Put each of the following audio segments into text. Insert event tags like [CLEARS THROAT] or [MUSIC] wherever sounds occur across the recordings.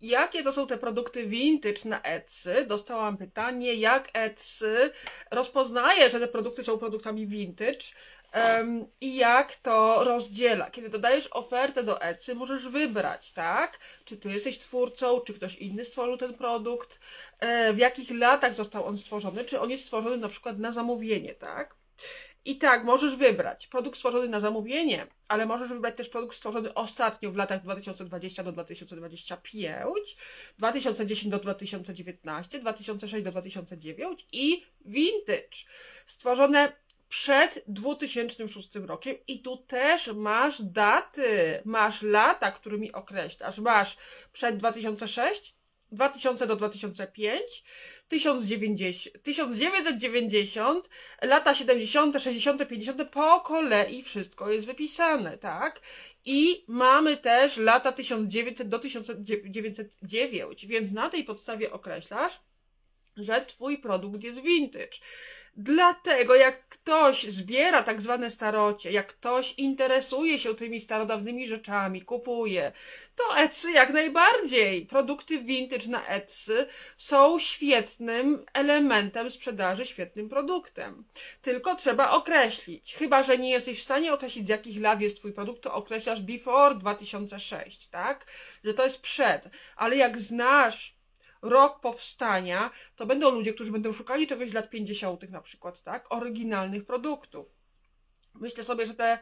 Jakie to są te produkty vintage na Etsy? Dostałam pytanie, jak Etsy rozpoznaje, że te produkty są produktami vintage em, i jak to rozdziela. Kiedy dodajesz ofertę do Etsy, możesz wybrać, tak? Czy ty jesteś twórcą, czy ktoś inny stworzył ten produkt, e, w jakich latach został on stworzony, czy on jest stworzony na przykład na zamówienie, tak? I tak, możesz wybrać. Produkt stworzony na zamówienie, ale możesz wybrać też produkt stworzony ostatnio w latach 2020 do 2025, 2010 do 2019, 2006 do 2009 i vintage, stworzone przed 2006 rokiem i tu też masz daty, masz lata, którymi określasz. Masz przed 2006, 2000 do 2005, 1090, 1990, lata 70., 60., 50. po kolei wszystko jest wypisane, tak? I mamy też lata 1900 do 1909, więc na tej podstawie określasz, że twój produkt jest vintage. Dlatego jak ktoś zbiera tak zwane starocie, jak ktoś interesuje się tymi starodawnymi rzeczami, kupuje, to Etsy jak najbardziej. Produkty vintage na Etsy są świetnym elementem sprzedaży, świetnym produktem. Tylko trzeba określić. Chyba, że nie jesteś w stanie określić z jakich lat jest twój produkt, to określasz before 2006, tak? Że to jest przed. Ale jak znasz rok powstania, to będą ludzie, którzy będą szukali czegoś z lat 50. na przykład, tak? Oryginalnych produktów. Myślę sobie, że te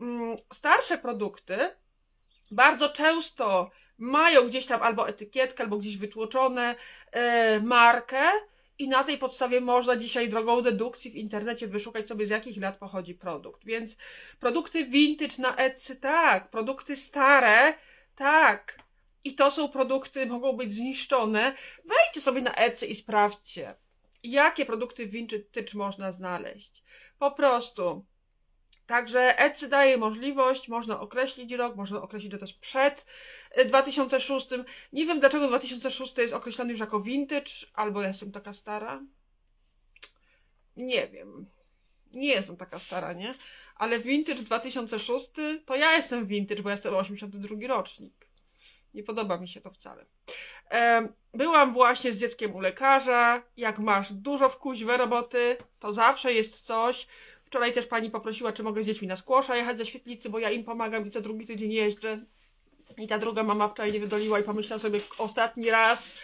mm, starsze produkty bardzo często mają gdzieś tam albo etykietkę, albo gdzieś wytłoczone e, markę i na tej podstawie można dzisiaj drogą dedukcji w internecie wyszukać sobie z jakich lat pochodzi produkt. Więc produkty vintage na Etsy tak, produkty stare tak, i to są produkty, mogą być zniszczone. Wejdźcie sobie na Etsy i sprawdźcie, jakie produkty vintage można znaleźć. Po prostu. Także Etsy daje możliwość, można określić rok, można określić, to jest przed 2006. Nie wiem dlaczego 2006 jest określony już jako vintage, albo ja jestem taka stara. Nie wiem. Nie jestem taka stara, nie? Ale vintage 2006 to ja jestem vintage, bo jestem 82 rocznik. Nie podoba mi się to wcale. Byłam właśnie z dzieckiem u lekarza. Jak masz dużo w kuźwę roboty, to zawsze jest coś. Wczoraj też pani poprosiła, czy mogę z dziećmi na skłosza jechać ze świetlicy, bo ja im pomagam i co drugi tydzień jeżdżę. I ta druga mama wczoraj nie wydoliła i pomyślałam sobie ostatni raz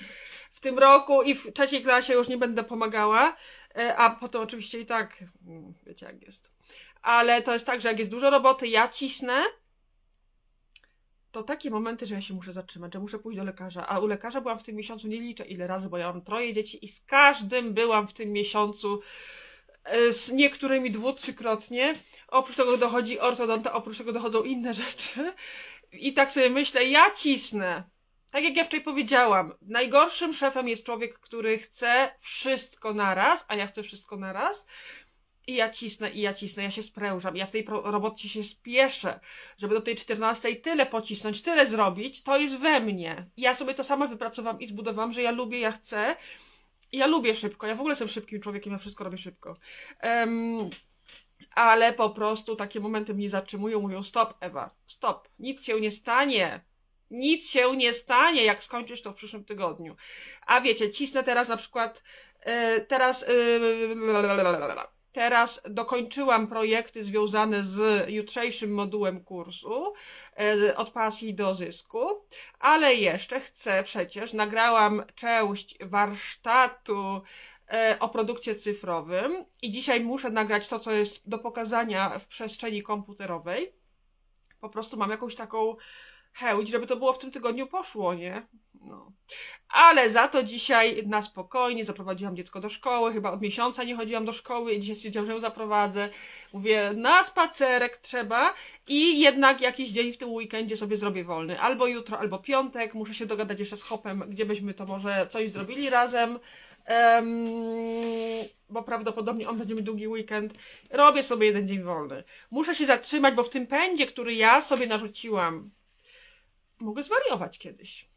w tym roku i w trzeciej klasie już nie będę pomagała. E, a potem oczywiście i tak, mm, wiecie jak jest. Ale to jest tak, że jak jest dużo roboty, ja cisnę, to takie momenty, że ja się muszę zatrzymać, że muszę pójść do lekarza. A u lekarza byłam w tym miesiącu, nie liczę ile razy, bo ja mam troje dzieci i z każdym byłam w tym miesiącu, e, z niektórymi dwu, trzykrotnie. Oprócz tego dochodzi ortodonta, oprócz tego dochodzą inne [LAUGHS] rzeczy. I tak sobie myślę, ja cisnę. Tak jak ja wczoraj powiedziałam, najgorszym szefem jest człowiek, który chce wszystko naraz, a ja chcę wszystko naraz. I ja cisnę, i ja cisnę, ja się sprężam, ja w tej robocie się spieszę, żeby do tej 14 tyle pocisnąć, tyle zrobić, to jest we mnie. Ja sobie to sama wypracowałam i zbudowałam, że ja lubię, ja chcę. Ja lubię szybko, ja w ogóle jestem szybkim człowiekiem, ja wszystko robię szybko. Um, ale po prostu takie momenty mnie zatrzymują, mówią stop Ewa, stop, nic się nie stanie. Nic się nie stanie, jak skończysz to w przyszłym tygodniu. A wiecie, cisnę teraz na przykład, yy, teraz yy, Teraz dokończyłam projekty związane z jutrzejszym modułem kursu e, od pasji do zysku, ale jeszcze chcę przecież, nagrałam część warsztatu e, o produkcie cyfrowym i dzisiaj muszę nagrać to, co jest do pokazania w przestrzeni komputerowej. Po prostu mam jakąś taką chęć, żeby to było w tym tygodniu poszło, nie? No. Ale za to dzisiaj na spokojnie zaprowadziłam dziecko do szkoły, chyba od miesiąca nie chodziłam do szkoły i dzisiaj stwierdziłam, że ją zaprowadzę. Mówię, na spacerek trzeba i jednak jakiś dzień w tym weekendzie sobie zrobię wolny. Albo jutro, albo piątek. Muszę się dogadać jeszcze z Hopem, gdzie byśmy to może coś zrobili razem. Um, bo prawdopodobnie on będzie miał długi weekend. Robię sobie jeden dzień wolny. Muszę się zatrzymać, bo w tym pędzie, który ja sobie narzuciłam, mogę zwariować kiedyś.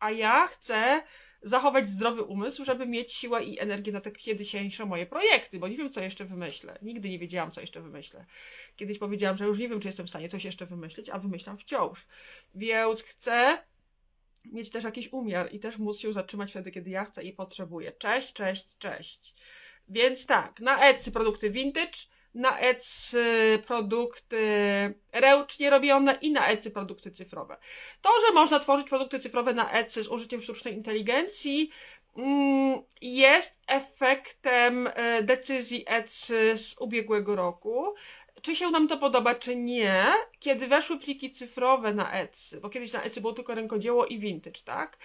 A ja chcę zachować zdrowy umysł, żeby mieć siłę i energię na te dzisiejsze moje projekty, bo nie wiem, co jeszcze wymyślę. Nigdy nie wiedziałam, co jeszcze wymyślę. Kiedyś powiedziałam, że już nie wiem, czy jestem w stanie coś jeszcze wymyślić, a wymyślam wciąż. Więc chcę mieć też jakiś umiar i też móc się zatrzymać wtedy, kiedy ja chcę i potrzebuję. Cześć, cześć, cześć. Więc tak, na Etsy produkty vintage, na Etsy produkty ręcznie robione i na Etsy produkty cyfrowe. To, że można tworzyć produkty cyfrowe na Etsy z użyciem sztucznej inteligencji, mm, jest efektem e, decyzji Etsy z ubiegłego roku. Czy się nam to podoba, czy nie, kiedy weszły pliki cyfrowe na Etsy, bo kiedyś na Etsy było tylko rękodzieło i vintage, tak?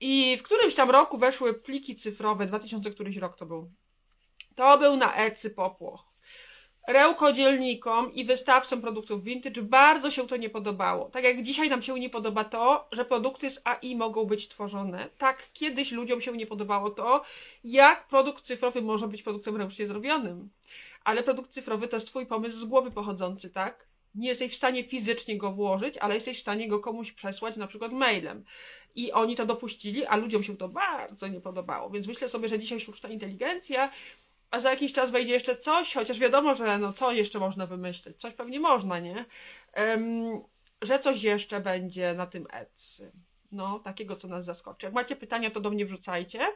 I w którymś tam roku weszły pliki cyfrowe, 2000 któryś rok to był. To był na Etsy popłoch rękodzielnikom i wystawcom produktów vintage bardzo się to nie podobało. Tak jak dzisiaj nam się nie podoba to, że produkty z AI mogą być tworzone, tak kiedyś ludziom się nie podobało to, jak produkt cyfrowy może być produktem ręcznie zrobionym. Ale produkt cyfrowy to jest Twój pomysł z głowy pochodzący, tak? Nie jesteś w stanie fizycznie go włożyć, ale jesteś w stanie go komuś przesłać, na przykład mailem. I oni to dopuścili, a ludziom się to bardzo nie podobało. Więc myślę sobie, że dzisiaj sztuczna inteligencja a za jakiś czas wejdzie jeszcze coś, chociaż wiadomo, że no co jeszcze można wymyślić, coś pewnie można, nie? Um, że coś jeszcze będzie na tym Etsy. No, takiego, co nas zaskoczy. Jak macie pytania, to do mnie wrzucajcie.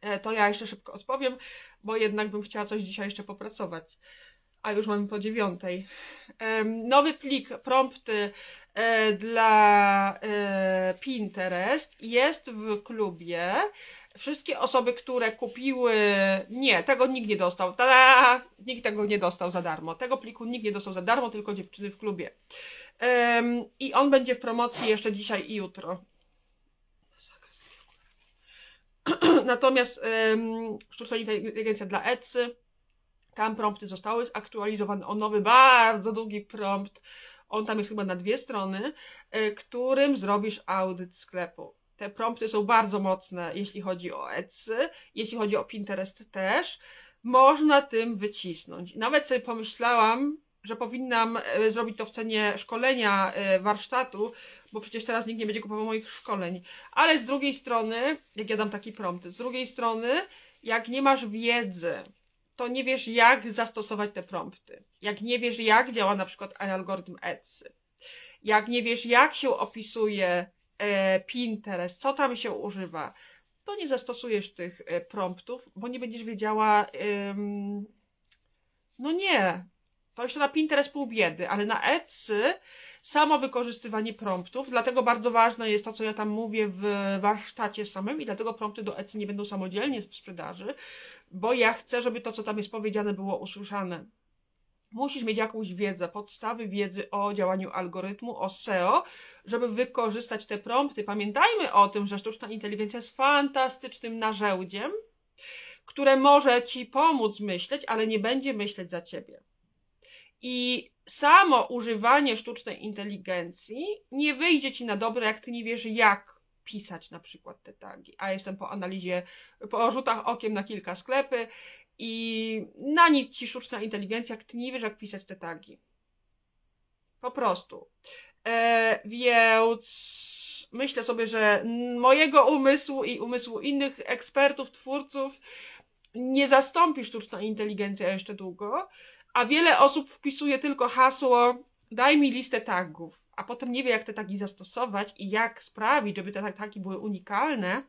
E, to ja jeszcze szybko odpowiem, bo jednak bym chciała coś dzisiaj jeszcze popracować. A już mamy po dziewiątej. Nowy plik, prompty e, dla e, Pinterest jest w klubie wszystkie osoby, które kupiły. Nie, tego nikt nie dostał. Tada! Nikt tego nie dostał za darmo. Tego pliku nikt nie dostał za darmo, tylko dziewczyny w klubie. Um, I on będzie w promocji jeszcze dzisiaj i jutro. [CLEARS THROAT] Natomiast um, sztuczna inteligencja dla Etsy. Tam prompty zostały zaktualizowane o nowy, bardzo długi prompt. On tam jest chyba na dwie strony, y, którym zrobisz audyt sklepu. Te prompty są bardzo mocne, jeśli chodzi o Etsy, jeśli chodzi o Pinterest też. Można tym wycisnąć. Nawet sobie pomyślałam, że powinnam e, zrobić to w cenie szkolenia e, warsztatu, bo przecież teraz nikt nie będzie kupował moich szkoleń. Ale z drugiej strony, jak ja dam taki prompt, z drugiej strony, jak nie masz wiedzy, to nie wiesz, jak zastosować te prompty. Jak nie wiesz, jak działa na przykład algorytm Etsy. Jak nie wiesz, jak się opisuje Pinterest, co tam się używa, to nie zastosujesz tych e, promptów, bo nie będziesz wiedziała. No nie. To jeszcze na Pinterest pół biedy, ale na Etsy samo wykorzystywanie promptów, dlatego bardzo ważne jest to, co ja tam mówię w warsztacie samym i dlatego prompty do Etsy nie będą samodzielnie w sprzedaży, bo ja chcę, żeby to, co tam jest powiedziane, było usłyszane. Musisz mieć jakąś wiedzę, podstawy wiedzy o działaniu algorytmu, o SEO, żeby wykorzystać te prompty. Pamiętajmy o tym, że sztuczna inteligencja jest fantastycznym narzędziem, które może ci pomóc myśleć, ale nie będzie myśleć za ciebie. I samo używanie sztucznej inteligencji nie wyjdzie ci na dobre, jak ty nie wiesz, jak pisać na przykład te tagi. A jestem po analizie, po rzutach okiem na kilka sklepy i na nic ci sztuczna inteligencja, ty nie wiesz, jak pisać te tagi. Po prostu. E, więc myślę sobie, że mojego umysłu i umysłu innych ekspertów, twórców nie zastąpi sztuczna inteligencja jeszcze długo, a wiele osób wpisuje tylko hasło daj mi listę tagów, a potem nie wie, jak te tagi zastosować i jak sprawić, żeby te tagi były unikalne,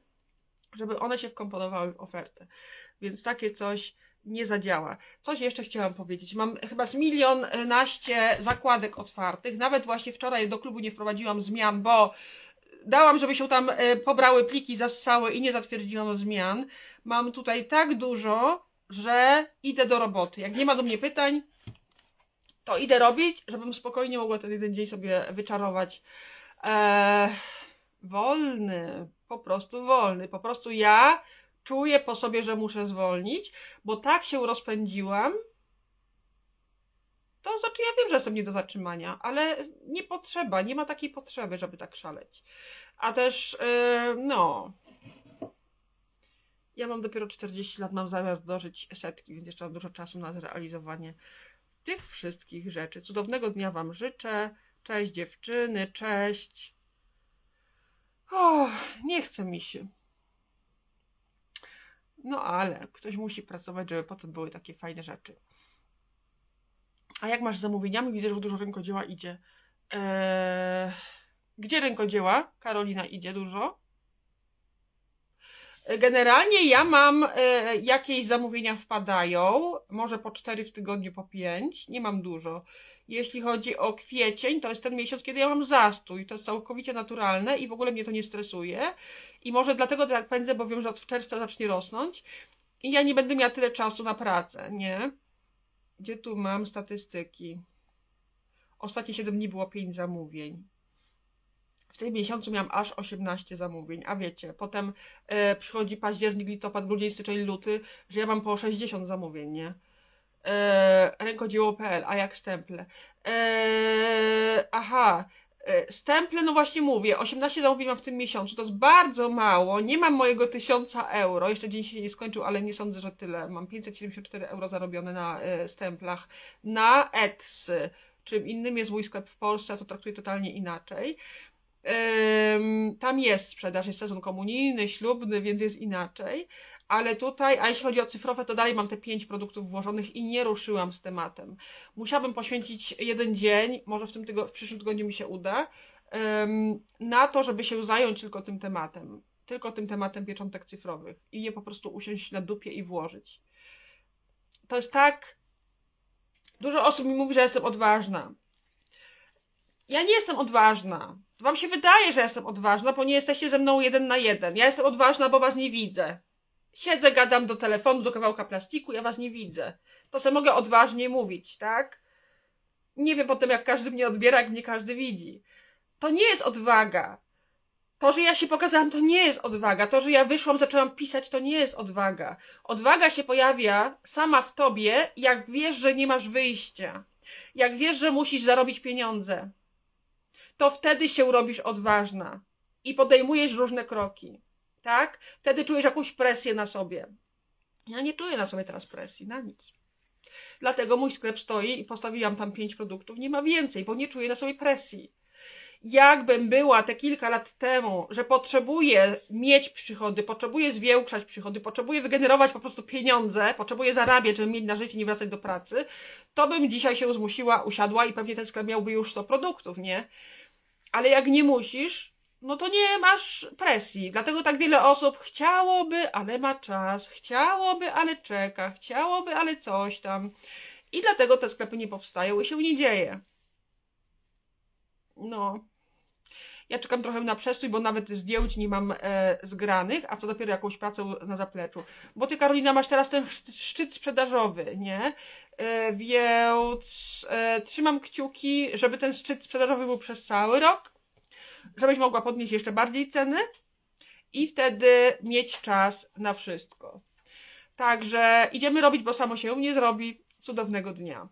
żeby one się wkomponowały w ofertę. Więc takie coś nie zadziała. Coś jeszcze chciałam powiedzieć. Mam chyba z milion naście zakładek otwartych. Nawet właśnie wczoraj do klubu nie wprowadziłam zmian, bo dałam, żeby się tam e, pobrały pliki, zassały i nie zatwierdziono zmian. Mam tutaj tak dużo, że idę do roboty. Jak nie ma do mnie pytań, to idę robić, żebym spokojnie mogła ten jeden dzień sobie wyczarować. Eee, wolny, po prostu wolny. Po prostu ja czuję po sobie, że muszę zwolnić, bo tak się rozpędziłam. To znaczy, ja wiem, że jestem nie do zatrzymania, ale nie potrzeba, nie ma takiej potrzeby, żeby tak szaleć. A też, yy, no. Ja mam dopiero 40 lat, mam zamiar dożyć setki, więc jeszcze mam dużo czasu na zrealizowanie tych wszystkich rzeczy. Cudownego dnia Wam życzę. Cześć dziewczyny, cześć. O, nie chce mi się. No ale ktoś musi pracować, żeby potem były takie fajne rzeczy. A jak masz z zamówieniami? Widzę, że dużo rękodzieła idzie. Eee, Gdzie rękodzieła? Karolina idzie dużo. Generalnie ja mam e, jakieś zamówienia wpadają, może po 4 w tygodniu, po 5, nie mam dużo. Jeśli chodzi o kwiecień, to jest ten miesiąc, kiedy ja mam zastój. To jest całkowicie naturalne i w ogóle mnie to nie stresuje. I może dlatego tak pędzę, bo wiem, że od czerwca zacznie rosnąć. I ja nie będę miała tyle czasu na pracę, nie? Gdzie tu mam statystyki? Ostatnie 7 dni było 5 zamówień. W tym miesiącu miałam aż 18 zamówień, a wiecie, potem e, przychodzi październik, listopad, grudzień, styczeń, luty, że ja mam po 60 zamówień, nie? E, rękodzieło.pl, a jak stemple? E, aha, e, stemple, no właśnie mówię, 18 zamówień mam w tym miesiącu, to jest bardzo mało, nie mam mojego 1000 euro, jeszcze dzień się nie skończył, ale nie sądzę, że tyle, mam 574 euro zarobione na e, stemplach, na Etsy, czym innym jest mój sklep w Polsce, to traktuję totalnie inaczej. Tam jest sprzedaż, jest sezon komunijny, ślubny, więc jest inaczej. Ale tutaj, a jeśli chodzi o cyfrowe, to dalej mam te pięć produktów włożonych i nie ruszyłam z tematem. Musiałabym poświęcić jeden dzień, może w, tym tygo- w przyszłym tygodniu mi się uda, na to, żeby się zająć tylko tym tematem. Tylko tym tematem pieczątek cyfrowych. I je po prostu usiąść na dupie i włożyć. To jest tak. Dużo osób mi mówi, że jestem odważna. Ja nie jestem odważna. Wam się wydaje, że jestem odważna, bo nie jesteście ze mną jeden na jeden. Ja jestem odważna, bo was nie widzę. Siedzę, gadam do telefonu, do kawałka plastiku, ja was nie widzę. To se mogę odważnie mówić, tak? Nie wiem potem, jak każdy mnie odbiera, jak mnie każdy widzi. To nie jest odwaga. To, że ja się pokazałam, to nie jest odwaga. To, że ja wyszłam, zaczęłam pisać, to nie jest odwaga. Odwaga się pojawia sama w tobie, jak wiesz, że nie masz wyjścia. Jak wiesz, że musisz zarobić pieniądze to wtedy się robisz odważna i podejmujesz różne kroki. Tak? Wtedy czujesz jakąś presję na sobie. Ja nie czuję na sobie teraz presji, na nic. Dlatego mój sklep stoi i postawiłam tam pięć produktów, nie ma więcej, bo nie czuję na sobie presji. Jakbym była te kilka lat temu, że potrzebuję mieć przychody, potrzebuję zwiększać przychody, potrzebuję wygenerować po prostu pieniądze, potrzebuję zarabiać, żeby mieć na życie, nie wracać do pracy, to bym dzisiaj się zmusiła, usiadła i pewnie ten sklep miałby już 100 produktów, nie? Ale jak nie musisz, no to nie masz presji. Dlatego tak wiele osób chciałoby, ale ma czas, chciałoby, ale czeka, chciałoby, ale coś tam. I dlatego te sklepy nie powstają i się nie dzieje. No. Ja czekam trochę na przestój, bo nawet zdjęć nie mam e, zgranych, a co dopiero jakąś pracę na zapleczu. Bo ty, Karolina, masz teraz ten szczyt, sprzedażowy, nie? E, więc e, trzymam kciuki, żeby ten szczyt sprzedażowy był przez cały rok, żebyś mogła podnieść jeszcze bardziej ceny i wtedy mieć czas na wszystko. Także idziemy robić, bo samo się nie zrobi. Cudownego dnia.